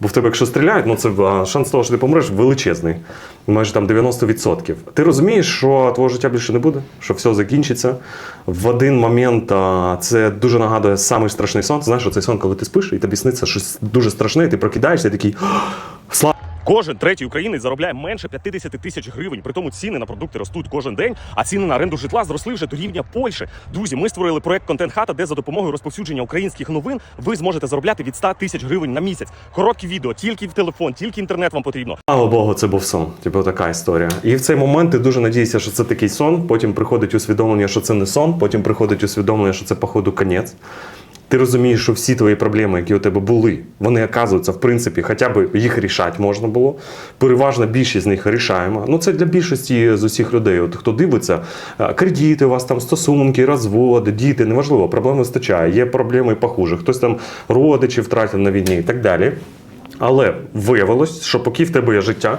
Бо в тебе, якщо стріляють, ну це шанс того, що ти помреш, величезний. Майже там 90%. Ти розумієш, що твого життя більше не буде, що все закінчиться. В один момент це дуже нагадує самий страшний сон. Знаєш, цей сон, коли ти спиш, і тобі сниться щось дуже страшне, і ти прокидаєшся і такий. Слава Кожен третій українець заробляє менше 50 тисяч гривень. При тому ціни на продукти ростуть кожен день, а ціни на оренду житла зросли вже до рівня Польщі. Друзі, ми створили проект Контент Хата, де за допомогою розповсюдження українських новин ви зможете заробляти від 100 тисяч гривень на місяць. Короткі відео, тільки в телефон, тільки інтернет вам потрібно. Слава Богу, це був сон. Типу така історія. І в цей момент ти дуже надієшся, що це такий сон. Потім приходить усвідомлення, що це не сон. Потім приходить усвідомлення, що це, походу, конець. Ти розумієш, що всі твої проблеми, які у тебе були, вони оказуються, в принципі, хоча б їх рішати можна було. Переважна більшість з них рішаємо. Ну це для більшості з усіх людей. От хто дивиться, кредити, у вас там стосунки, розводи, діти, неважливо, проблем вистачає. Є проблеми похуже. Хтось там родичів втратив на війні і так далі. Але виявилось, що поки в тебе є життя,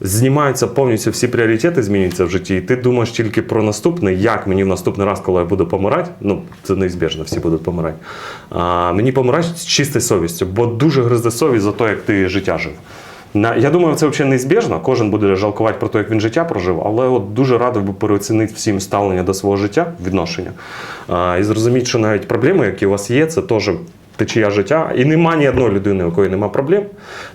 Знімаються повністю всі пріоритети, змінюються в житті, і ти думаєш тільки про наступне, як мені в наступний раз, коли я буду помирати, ну це неізбіжно, всі будуть помирати. А, мені помирати з чистою совістю, бо дуже гризде совість за те, як ти життя жив. На, я думаю, це взагалі неізбіжно. Кожен буде жалкувати про те, як він життя прожив, але от дуже радив би переоцінити всім ставлення до свого життя, відношення. А, і зрозуміти, що навіть проблеми, які у вас є, це теж течія життя. І нема ні одної людини, у якої нема проблем.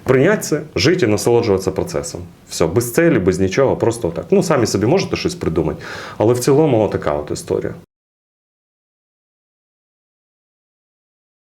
Прийняти це, жити і насолоджуватися процесом. Все, без цілі, без нічого, просто так. Ну, самі собі можете щось придумати. Але в цілому така от історія.